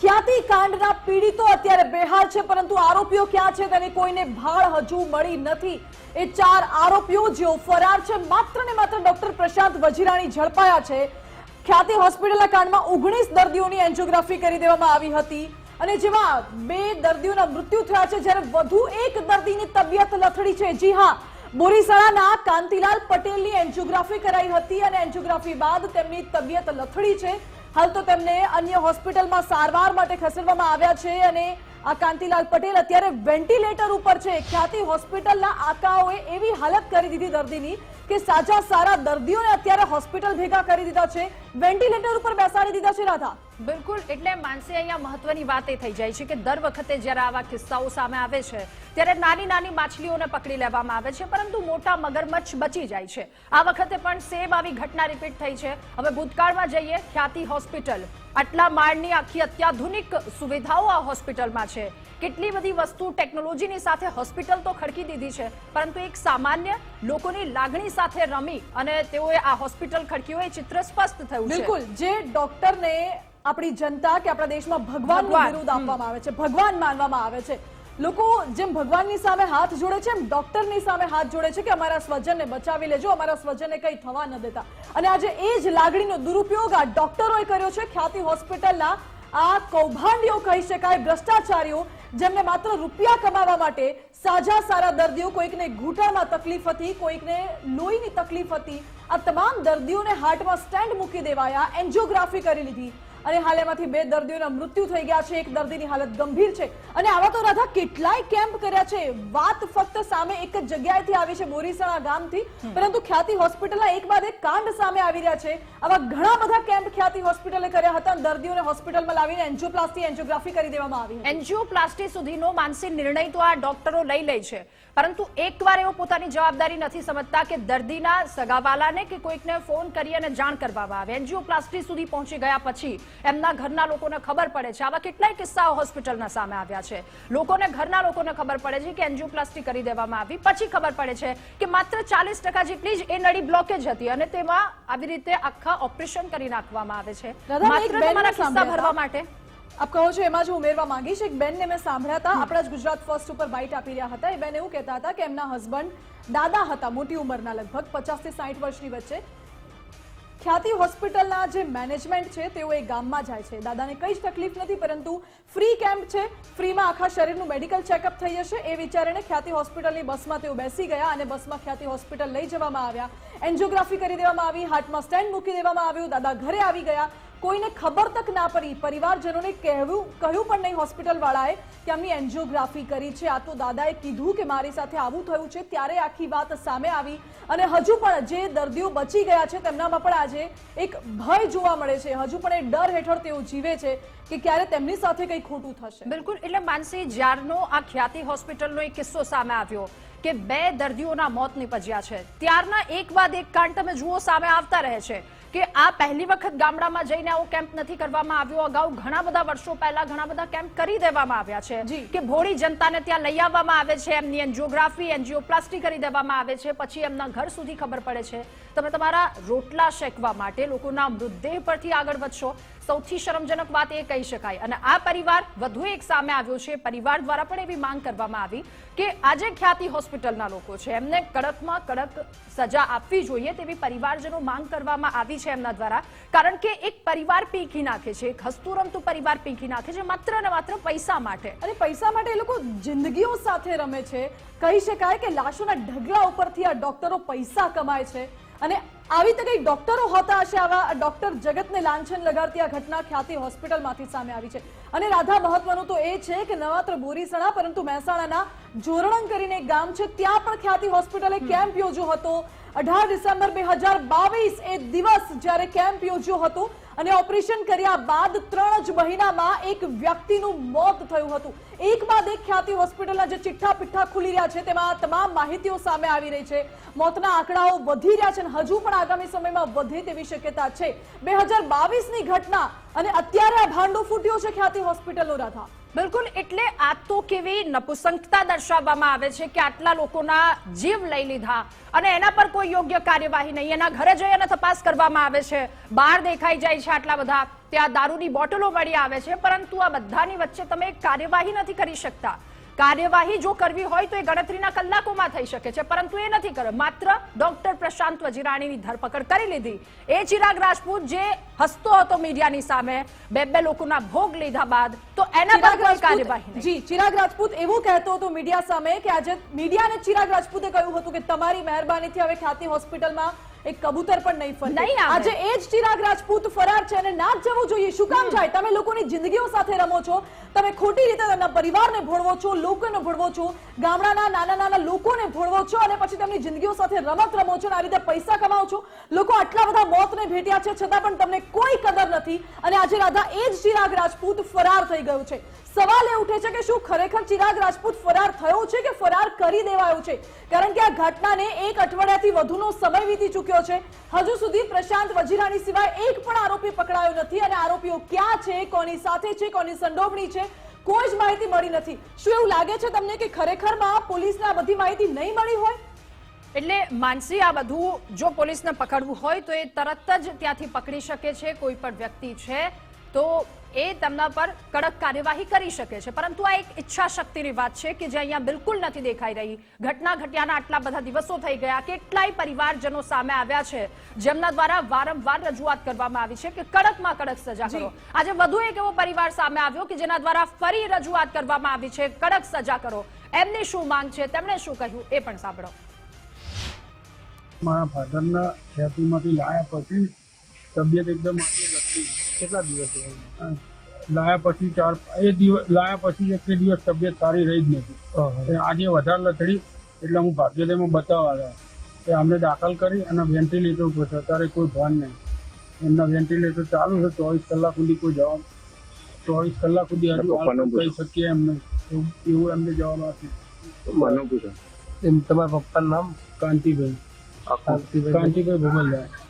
ખ્યાતિ કાંડના પીડિતો અત્યારે બેહાલ છે, પરંતુ આરોપીઓ ક્યાં છે તેની કોઈને ભાળ હજુ મળી નથી. એ ચાર આરોપીઓ જેઓ ફરાર છે, માત્ર ને માત્ર ડોક્ટર પ્રશાંત વજીરાણી ઝડપાયા છે. ખ્યાતિ હોસ્પિટલના કાંડમાં ઓગણીસ દર્દીઓની એન્જિયોગ્રાફી કરી દેવામાં આવી હતી. અને જેમાં બે દર્દીઓના મૃત્યુ થયા છે, જ્યારે વધુ એક દર્દીની તબિયત લથડી છે. જી હા બોરીસણાના કાંતિલાલ પટેલની એન્જિયોગ્રાફી કરાઈ હતી અને એન્જિયોગ્રાફી બાદ તેમની તબિયત લથડી છે. હાલ તો તેમને અન્ય હોસ્પિટલમાં સારવાર માટે ખસેડવામાં આવ્યા છે અને આ કાંતિલાલ પટેલ અત્યારે વેન્ટિલેટર ઉપર છે. ખ્યાતિ હોસ્પિટલના આકાઓએ એવી હાલત કરી દીધી દર્દીની કે સાજા સારા દર્દીઓને અત્યારે હોસ્પિટલ ભેગા કરી દીધા છે, વેન્ટિલેટર ઉપર બેસાડી દીધા છે રાધા. બિલકુલ, એટલે માનસી અહીંયા મહત્વની વાત એ થઈ જાય છે કે દર વખતે જ્યારે આવા કિસ્સાઓ સામે આવે છે, ત્યારે નાની નાની માછલીઓને પકડી લેવામાં આવે છે, પરંતુ મોટા મગરમચ્છ બચી જાય છે. આ વખતે પણ સેમ આવી ઘટના રિપીટ થઈ છે. હવે ભૂતકાળમાં જઈએ ખ્યાતિ હોસ્પિટલ. આટલા માળની આખી અત્યાધુનિક સુવિધાઓ આ હોસ્પિટલમાં છે. કેટલી બધી વસ્તુ ટેકનોલોજીની સાથે હોસ્પિટલ તો ખડકી દીધી છે પરંતુ એક સામાન્ય લોકોની લાગણી સાથે રમી અને તેઓએ આ હોસ્પિટલ ખડકી એ ચિત્ર સ્પષ્ટ થયું બિલકુલ. જે ડોક્ટરને આપણી જનતા કે આપણા દેશમાં ભગવાન. બિરુદ આપવામાં આવે છે ભગવાન માનવામાં આવે છે. લોકો જેમ ભગવાનની સામે હાથ જોડે છે, એમ ડોક્ટરની સામે હાથ જોડે છે કે અમારા સ્વજનને બચાવી લેજો, અમારા સ્વજનને કંઈ થવા ન દેતા. અને આજે એ જ લાગણીનો દુરુપયોગ આ ડોક્ટરોએ કર્યો છે, ખ્યાતિ હોસ્પિટલના આ કૌભાંડીઓ કહી શકાય, ભ્રષ્ટાચારીઓ જેમને માત્ર રૂપિયા કમાવા માટે સાજા સારા દર્દીઓ કોઈકને ઘૂંટણમાં તકલીફ હતી, કોઈકને લોહીની તકલીફ હતી, આ તમામ દર્દીઓને હાર્ટમાં સ્ટેન્ડ મૂકી દેવાયા, એન્જિયોગ્રાફી કરી લીધી. અને હાલ એમાંથી બે દર્દીઓના મૃત્યુ થઈ ગયા છે. એક દર્દીની હાલત ગંભીર છે. અને આવા તો રાધા કેટલાય કેમ્પ કર્યા છે. વાત ફક્ત સામે એક જ જગ્યાએથી આવી છે બોરીસણા ગામથી. પરંતુ ખ્યાતિ હોસ્પિટલના એક બાદ એક કાંડ સામે આવી રહ્યા છે. આવા ઘણા બધા કેમ્પ ખ્યાતિ હોસ્પિટલે કર્યા હતા દર્દીઓને હોસ્પિટલમાં લાવીને એન્જિયોપ્લાસ્ટી એન્જિયોગ્રાફી કરી દેવામાં આવી એન્જિયોપ્લાસ્ટી સુધીનો માનસિક નિર્ણય તો આ ડોક્ટરો લઈ લે છે, પરંતુ એકવાર એવો પોતાની જવાબદારી નથી સમજતા કે દર્દીના સગાવાલાને કે કોઈકને ફોન કરી અને જાણ કરવામાં આવે. એન્જિયોપ્લાસ્ટી સુધી પહોંચી ગયા પછી એમના ઘરના લોકોને ખબર પડે છે. આવા કેટલાય કિસ્સાઓ હોસ્પિટલના સામે આવ્યા છે. લોકોને ઘરના લોકોને ખબર પડે છે કે એન્જિયોપ્લાસ્ટી કરી દેવામાં આવી. પછી ખબર પડે છે કે માત્ર ચાલીસ જેટલી જ એ નળી બ્લોકેજ હતી અને તેમાં આવી રીતે આખા ઓપરેશન કરી નાખવામાં આવે છે. માત્ર તમારા કિસ્સા ભરવા માટે. આપ કહો છો એમાં જ હું ઉમેરવા માંગીશ. એક બેનને મેં સાંભળ્યા હતા. આપણા જ ગુજરાત ફર્સ્ટ ઉપર બાઇટ આપી રહ્યા હતા. એ બેન એવું કહેતા હતા કે એમના હસબન્ડ દાદા હતા મોટી ઉંમરના લગભગ પચાસથી સાઠ વર્ષની વચ્ચે. ખ્યાતિ હોસ્પિટલના જે મેનેજમેન્ટ છે, તેઓ એ ગામમાં જાય છે. દાદાને કઈ જ તકલીફ નથી, પરંતુ ફ્રી કેમ્પ છે. ફ્રીમાં આખા શરીરનું મેડિકલ ચેકઅપ થઈ જશે. એ વિચારીને ખ્યાતિ હોસ્પિટલની બસમાં તેઓ બેસી ગયા અને બસમાં ખ્યાતિ હોસ્પિટલ લઈ જવામાં આવ્યા. એન્જિયોગ્રાફી કરી દેવામાં આવી હાર્ટમાં સ્ટેન્ડ મૂકી દેવામાં આવ્યું. દાદા ઘરે આવી ગયા. કોઈને ખબર તક ના પડી. પરિવારજનોને કહેવું, કહ્યું પણ નહીં હોસ્પિટલ વાળાએ કે આમની એન્જિયોગ્રાફી કરી છે. આ તો દાદાએ કીધું કે મારી સાથે આવું થયું છે, ત્યારે આખી વાત સામે આવી અને હજુ પણ જે દર્દીઓ બચી ગયા છે, તેમનામાં પણ આજે એક ભય જોવા મળે છે. હજુ પણ એ ડર હેઠળ તેઓ જીવે છે કે ક્યારે તેમની સાથે કંઈ ખોટું થશે. બિલકુલ. એટલે માનસી જ્યારનો આ ખ્યાતિ હોસ્પિટલનો એક કિસ્સો સામે આવ્યો કે બે દર્દીઓના મોત નીપજ્યા છે. ત્યારના એક બાદ એક કાંડ તમે જુઓ, સામે આવતા રહે છે. કે આ પહેલી વખત ગામડામાં જઈને આવો કેમ્પ નથી કરવામાં આવ્યો. અગાઉ ઘણા બધા વર્ષો પહેલા ઘણા બધા કેમ્પ કરી દેવામાં આવ્યા છે. કે ભોળી જનતાને ત્યાં લઈ આવવામાં આવે છે. એમની એન્જિયોગ્રાફી એન્જિયોપ્લાસ્ટી કરી દેવામાં આવે છે. પછી એમના ઘર સુધી ખબર પડે છે. તમે તમારા રોટલા શેકવા માટે લોકોના મૃતદેહ પરથી આગળ વધશો. સૌથી શરમજનક વાત એ કહી શકાય. અને આ પરિવાર વધુ એક સામે આવ્યો છે. પરિવાર દ્વારા પણ એવી માંગ કરવામાં આવી કે આજે ખ્યાતિ હોસ્પિટલના લોકો છે. એમને કડકમાં કડક સજા આપવી જોઈએ તેવી પરિવારજનો માંગ કરવામાં આવી છે એમના દ્વારા. કારણ કે એક પરિવાર પીંખી નાખે છે. એક હસતું રમતું પરિવાર પીંખી નાખે છે. માત્ર ને માત્ર પૈસા માટે. અને પૈસા માટે એ લોકો જિંદગીઓ સાથે રમે છે. કહી શકાય કે લાશોના ઢગલા ઉપરથી આ ડોક્ટરો પૈસા કમાય છે. અને આવી તો કઈ ડોક્ટરો હોતા હશે આવા ડોક્ટર જગતને લાંછન લગાડતી આ ઘટના ખ્યાતિ હોસ્પિટલમાંથી સામે આવી છે. અને રાધા મહત્વનું તો એ છે કે નવાત્ર બોરીસણા પરંતુ મહેસાણાના જોરણંગ કરીને એક ગામ છે ત્યાં પણ ખ્યાતિ હોસ્પિટલે કેમ્પ યોજ્યો હતો. અઢાર ડિસેમ્બર બે હજાર બાવીસ એ દિવસ જ્યારે કેમ્પ યોજ્યો હતો અને ઓપરેશન કર્યા બાદ ત્રણ જ મહિનામાં એક વ્યક્તિનું મોત થયું હતું. એક બાદ એક ખ્યાતિ હોસ્પિટલના જે ચિઠ્ઠા પિઠ્ઠા ખુલી રહ્યા છે, તેમાં તમામ માહિતીઓ સામે આવી રહી છે. મોતના આંકડાઓ વધી રહ્યા છે અને હજુ પણ આગામી સમયમાં વધે તેવી શક્યતા છે. બે હજાર બાવીસની ઘટના અને અત્યારે આ ભાંડો ફૂટ્યો છે ખ્યાતિ હોસ્પિટલનો, રાધા. બિલકુલ, એટલે આ તો કેવી નપુસંકતા દર્શાવવામાં આવે છે કે આટલા લોકોના જીવ લઈ લીધા અને એના પર કોઈ યોગ્ય કાર્યવાહી નહીં. એના ઘરે જઈ અને તપાસ કરવામાં આવે છે. બહાર દેખાઈ જાય છે આટલા બધા. ત્યાં દારૂની બોટલો મળી આવે છે, પરંતુ આ બધાની વચ્ચે તમે કાર્યવાહી નથી કરી શકતા. કાર્યવાહી જો કરવી હોય તો એ ગણતરીના કલાકોમાં થઈ શકે છે પરંતુ એ નથી કર્યો. માત્ર ડોક્ટર પ્રશાંત વજીરાણીની ધરપકડ કરી લીધી. એ ચિરાગ રાજપૂત જે હસતો હતો મીડિયાની સામે બે બે લોકોના ભોગ લીધા બાદ તો એના પર કોઈ કાર્યવાહી જી ચિરાગ રાજપૂત એવું કહેતો હતો મીડિયા સામે કે આજે મીડિયાને ચિરાગ રાજપૂતે કહ્યું હતું કે તમારી મહેરબાનીથી હવે ખ્યાતિ હોસ્પિટલમાં એક કબૂતર પણ નહીં ફરે. નહીં આજે એ જ ચિરાગ રાજપૂત ફરાર છે અને ના જવું જોઈએ. શું કામ જાય? તમે લોકોની જિંદગીઓ સાથે રમો છો. તમે ખોટી રીતે તેમના પરિવારને ભોળવો છો લોકોને ભોળવો છો ગામડાના નાના નાના લોકોને ભોળવો છો અને પછી તેમની જિંદગીઓ સાથે રમત રમો છો અને આ રીતે પૈસા કમાવો છો. લોકો આટલા બધા મોતને ભેટ્યા છે છતાં પણ તમને કોઈ કદર નથી. અને આજે રાધા એ જ ચિરાગ રાજપૂત ફરાર થઈ ગયું છે. સવાલ એ ઉઠે છે કે શું ખરેખર ચિરાગ રાજપૂત ફરાર થયો છે કે ફરાર કરી દેવાયો છે? કારણ કે આ ઘટનાને એક અઠવાડિયાથી વધુનો સમય વીતી ચૂક્યો છે. હજુ સુધી પ્રશાંત વજીરાની સિવાય એક પણ આરોપી પકડાયો નથી અને આરોપીઓ ક્યાં છે, કોની સાથે છે, કોની સંડોવણી છે, કોઈ જ માહિતી મળી નથી. શું એવું લાગે છે તમને કે ખરેખરમાં પોલીસને આ બધી માહિતી નહીં મળી હોય? એટલે માનસી, આ બધું જો પોલીસને પકડવું હોય તો એ તરત જ ત્યાંથી પકડી શકે છે. કોઈ પણ વ્યક્તિ છે તો એ તેમના પર કડક કાર્યવાહી કરી શકે છે. પરંતુ આ એક ઈચ્છા શક્તિની વાત છે કે જે અહીંયા બિલકુલ નથી દેખાઈ રહી. ઘટના ઘટ્યાના આટલા બધા દિવસો થઈ ગયા કેટલાય પરિવારજનો સામે આવ્યા છે. જેમના દ્વારા વારંવાર રજૂઆત કરવામાં આવી છે કે કડકમાં કડક સજા કરો. આજે વધુ એક એવો પરિવાર સામે આવ્યો કે જેના દ્વારા ફરી રજૂઆત કરવામાં આવી છે. કડક સજા કરો. એમની શું માંગ છે? તેમણે શું કહ્યું? એ પણ સાંભળો. મારા ફાધરના ખેતીમાંથી લાયા પછી તબિયત એકદમ લગતી કેટલા દિવસ લાયા પછી ચાર એ દિવસ લાયા પછી એક દિવસ તબિયત સારી રહી જ નથી. આજે વધારે લથડી એટલે હું ભાગ્યોદયમાં બતાવવા આવ્યા. કે અમને દાખલ કરી અને વેન્ટિલેટર ઉપર છે. અત્યારે કોઈ ભાન નહીં. એમના વેન્ટિલેટર ચાલુ છે ચોવીસ કલાક સુધી કોઈ જવાબ ચોવીસ કલાક સુધી હજુ કહી શકીએ એમ નહીં. એવું એવું એમને જવાબ આપ્યું એમ તમારા પપ્પાનું નામ? કાંતિભાઈ. કાંતિભાઈ કાંતિભાઈ ભૂમલભાઈ